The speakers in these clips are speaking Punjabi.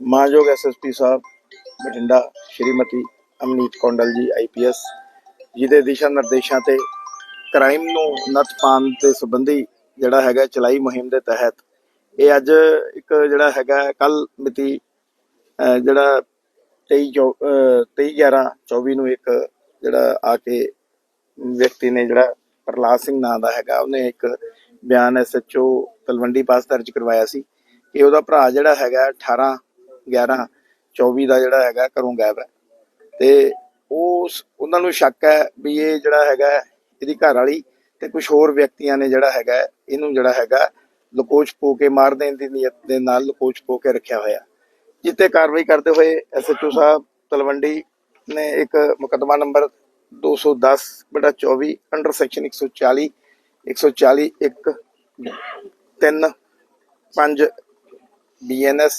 ਮਾਨਯੋਗ ਐਸਐਸਪੀ ਸਾਹਿਬ, ਬਠਿੰਡਾ, ਸ਼੍ਰੀਮਤੀ ਅਮਨੀਤ ਕੌਂਡਲ ਜੀ ਆਈਪੀਐਸ ਜਿਹਦੇ ਦਿਸ਼ਾ ਨਿਰਦੇਸ਼ਾਂ ਤੇ ਕ੍ਰਾਈਮ ਨੂੰ ਨੱਥ ਪਾਉਣ ਦੇ ਸੰਬੰਧੀ ਜਿਹੜਾ ਹੈਗਾ ਚਲਾਈ ਮੁਹਿੰਮ ਦੇ ਤਹਿਤ, ਇਹ ਅੱਜ ਇੱਕ ਜਿਹੜਾ ਹੈਗਾ ਕੱਲ ਮਿਤੀ ਜਿਹੜਾ 23 ਚੌ- ਅਹ 23 11 24 ਨੂੰ ਇੱਕ ਜਿਹੜਾ ਆ ਕੇ ਵਿਅਕਤੀ ਨੇ ਜਿਹੜਾ ਪ੍ਰਲਾਦ ਸਿੰਘ ਨਾਂ ਦਾ ਹੈਗਾ, ਉਹਨੇ ਇੱਕ ਬਿਆਨ ਐਸਐਚਓ ਤਲਵੰਡੀ ਪਾਸ ਦਰਜ ਕਰਵਾਇਆ ਸੀ ਕਿ ਉਹਦਾ ਭਰਾ ਜਿਹੜਾ ਹੈਗਾ 18 11 24 ਦਾ ਜਿਹੜਾ ਹੈਗਾ ਘਰੋਂ ਗਾਇਬ ਹੈ। ਤੇ ਉਸ ਉਹਨਾਂ ਨੂੰ ਸ਼ੱਕ ਹੈ ਵੀ ਇਹ ਜਿਹੜਾ ਹੈਗਾ ਇਹਦੀ ਘਰ ਵਾਲੀ ਤੇ ਕੁਝ ਹੋਰ ਵਿਅਕਤੀਆਂ ਨੇ ਜਿਹੜਾ ਹੈਗਾ ਇਹਨੂੰ ਜਿਹੜਾ ਹੈਗਾ ਲਕੋਚ ਪੋ ਕੇ ਮਾਰ ਦੇਣ ਦੀ ਨੀਅਤ ਦੇ ਨਾਲ ਲਕੋਚ ਪੋ ਕੇ ਰੱਖਿਆ ਹੋਇਆ। ਜਿੱਤੇ ਕਾਰਵਾਈ ਕਰਦੇ ਹੋਏ ਐਸਐਚਓ ਸਾਹਿਬ ਤਲਵੰਡੀ ਨੇ ਇੱਕ ਮੁਕਦਮਾ ਨੰਬਰ 210 ਬਟਾ 24 under section 140 140 1 3 5 BNS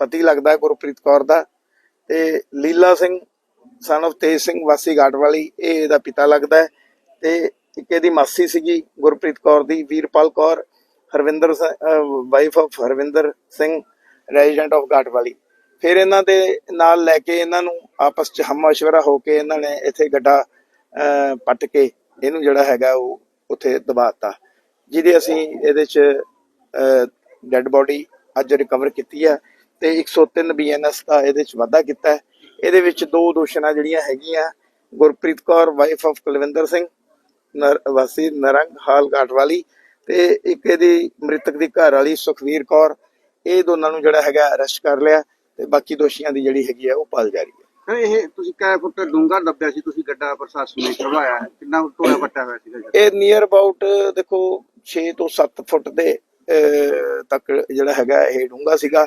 ਪਤੀ ਲੱਗਦਾ ਗੁਰਪ੍ਰੀਤ ਕੌਰ ਦਾ ਤੇ ਲੀਲਾ ਸਿੰਘ ਸਨ of ਤੇਜ ਸਿੰਘ ਵਾਸੀ ਗਾਟਵਾਲੀ ਇਹ ਇਹਦਾ ਪਿਤਾ ਲੱਗਦਾ ਹੈ ਤੇ ਇੱਕ ਇਹਦੀ ਮਾਸੀ ਸੀਗੀ ਗੁਰਪ੍ਰੀਤ ਕੌਰ ਦੀ Veerpal Kaur Harvinder wife of Harvinder Singh resident of Ghat ਫਿਰ ਇਹਨਾਂ ਦੇ ਨਾਲ ਲੈ ਕੇ ਇਹਨਾਂ ਨੂੰ ਆਪਸ ਚ ਹਮਸ਼ਵਰਾ ਹੋ ਕੇ ਇਹਨਾਂ ਨੇ ਇੱਥੇ ਗੱਡਾ ਅਹ, ਪੱਟ ਕੇ ਇਹਨੂੰ ਜਿਹੜਾ ਹੈਗਾ ਉਹ ਉੱਥੇ ਦਬਾਤਾ। ਜਿਹਦੇ ਅਸੀਂ ਇਹਦੇ ਚ ਡੈੱਡ ਬੋਡੀ ਅੱਜ ਰਿਕਵਰ ਕੀਤੀ ਹੈ। ਤੇ 103 ਬੀਐਨਐਸ ਦਾ ਇਹਦੇ ਚ ਵਾਧਾ ਕੀਤਾ ਹੈ। ਇਹਦੇ ਵਿੱਚ ਦੋ ਦੋਸ਼ਣਾ ਜਿਹੜੀਆਂ ਹੈਗੀਆਂ ਗੁਰਪ੍ਰੀਤ ਕੌਰ ਵਾਈਫ ਆਫ ਕੁਲਵਿੰਦਰ ਸਿੰਘ ਵਾਸੀ ਨਰੰਗ ਹਾਲ ਘਾਟ ਵਾਲੀ ਤੇ ਇੱਕ ਇਹਦੀ ਮ੍ਰਿਤਕ ਦੀ ਘਰ ਵਾਲੀ ਸੁਖਵੀਰ ਕੌਰ। ਇਹ ਦੋਨਾਂ ਨੂੰ ਜਿਹੜਾ ਹੈਗਾ ਅਰੈਸਟ ਕਰ ਲਿਆ ਤੇ ਬਾਕੀ ਦੋਸ਼ੀਆਂ ਦੀ ਜਿਹੜੀ ਹੈਗੀ ਹੈ ਉਹ ਪਾਲ ਜਾਰੀ ਹੈ। ਇਹ ਤੁਸੀਂ ਕੈ ਫੁੱਟ ਡੂੰਘਾ ਦੱਬਿਆ ਸੀ ਤੁਸੀਂ ਗੱਡਾ ਪ੍ਰਸ਼ਾਸਨ ਨੇ ਕਰਵਾਇਆ ਹੈ। ਕਿੰਨਾ ਟੋਇਆ ਪੱਟਾ ਹੋਇਆ ਸੀਗਾ? ਇਹ ਨੀਅਰ ਅਬਾਊਟ ਦੇਖੋ 6 ਤੋਂ 7 ਫੁੱਟ ਦੇ ਤੱਕ ਜਿਹੜਾ ਹੈਗਾ ਇਹ ਡੂੰਘਾ ਸੀਗਾ।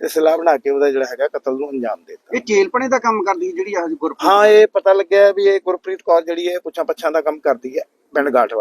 ਤੇ ਸਲਾਹ ਬਣਾ ਕੇ ਉਹਦਾ ਜਿਹੜਾ ਹੈਗਾ ਕਤਲ ਨੂੰ ਅੰਜਾਮ ਦੇ ਦਿੱਤਾ। ਇਹ ਚੇਲਪਣੇ ਦਾ ਕੰਮ ਕਰਦੀ ਜਿਹੜੀ ਆਹ ਗੁਰਪ੍ਰੀਤ ਹਾਂ ਇਹ ਪਤਾ ਲੱਗਿਆ ਵੀ ਇਹ ਗੁਰਪ੍ਰੀਤ ਕੌਰ ਜਿਹੜੀ ਹੈ ਪੁੱਛਾਂ ਪੱਛਾਂ ਦਾ ਕੰਮ ਕਰਦੀ ਹੈ ਪਿੰਡ ਗਾਠਵਾਲ।